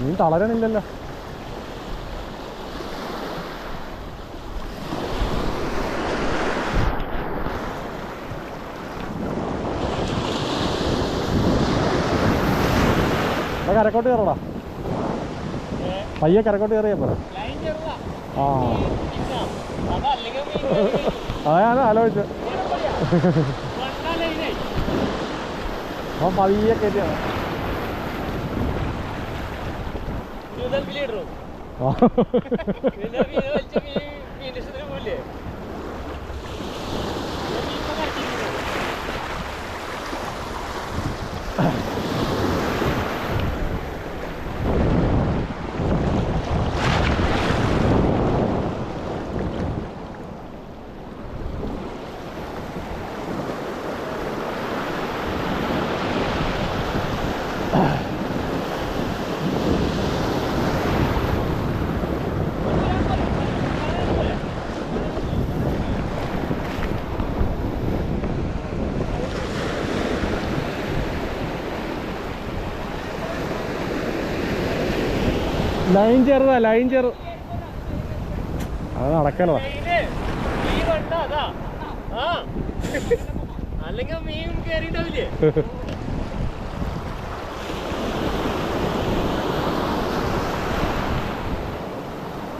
നീ തളരണില്ലല്ലോ. കരക്കോട്ട് കയറടാ. പയ്യെ കരക്കോട്ട് കയറിയാ പോരെ. ആ. അതാണ് ആലോചിച്ചു അവൻ പതിയെ കയറ്റിയാണ് ആ ലൈൻ ചെറുതാ ലൈൻ ചെറു അത് നടക്കണതാ.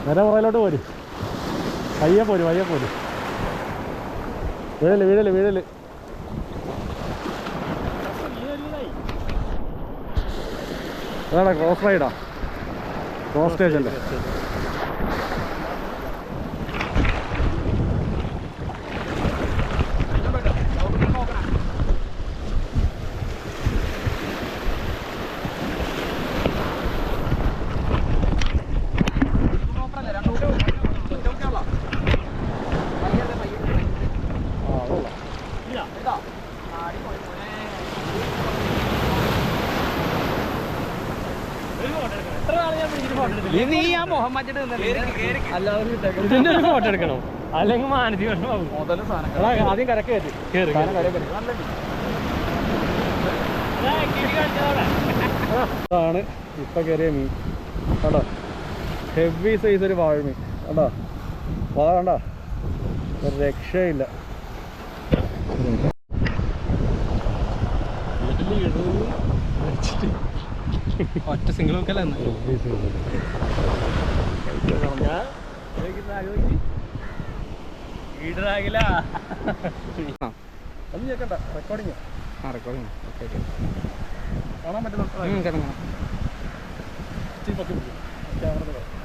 നേരെ പുറയിലോട്ട് പോര്. പയ്യെ പോര് പയ്യെ പോര്. വീഴൽ വീഴൽ വീഴൽ. അതാണ് ക്രോസ് റൈഡാ ക്രോസ് സ്റ്റേജ് അല്ലേ ആ അതുകൊള്ളാം നീ ആ മുഹമ്മദ് ഇതിന്റെ ഒരു ഫോട്ടോ എടുക്കണോ. അല്ലെങ്കിൽ മാനസിക ആദ്യം കരക്ക് കയറ്റി. കേറി, സാധനം കരയിൽ കയറ്റി. അതാണ് ഇപ്പൊ കയറിയ മീൻ. കണ്ടോ? ഹെവി സൈസ് ഒരു വാഴമീൻ കണ്ടോ? വാഴ കണ്ടോ? രക്ഷയില്ല. ഒറ്റ സിംഗിൾ. ഒന്നും കേൾക്കണ്ട റെക്കോർഡിങ് ആ റെക്കോർഡിങ് ഓക്കെ ഓക്കെ കാണാൻ പറ്റുന്നുണ്ടോ കിടങ്ങണം ഇച്ചിരി പൊക്കി പിടിക്ക്. ക്യാമറ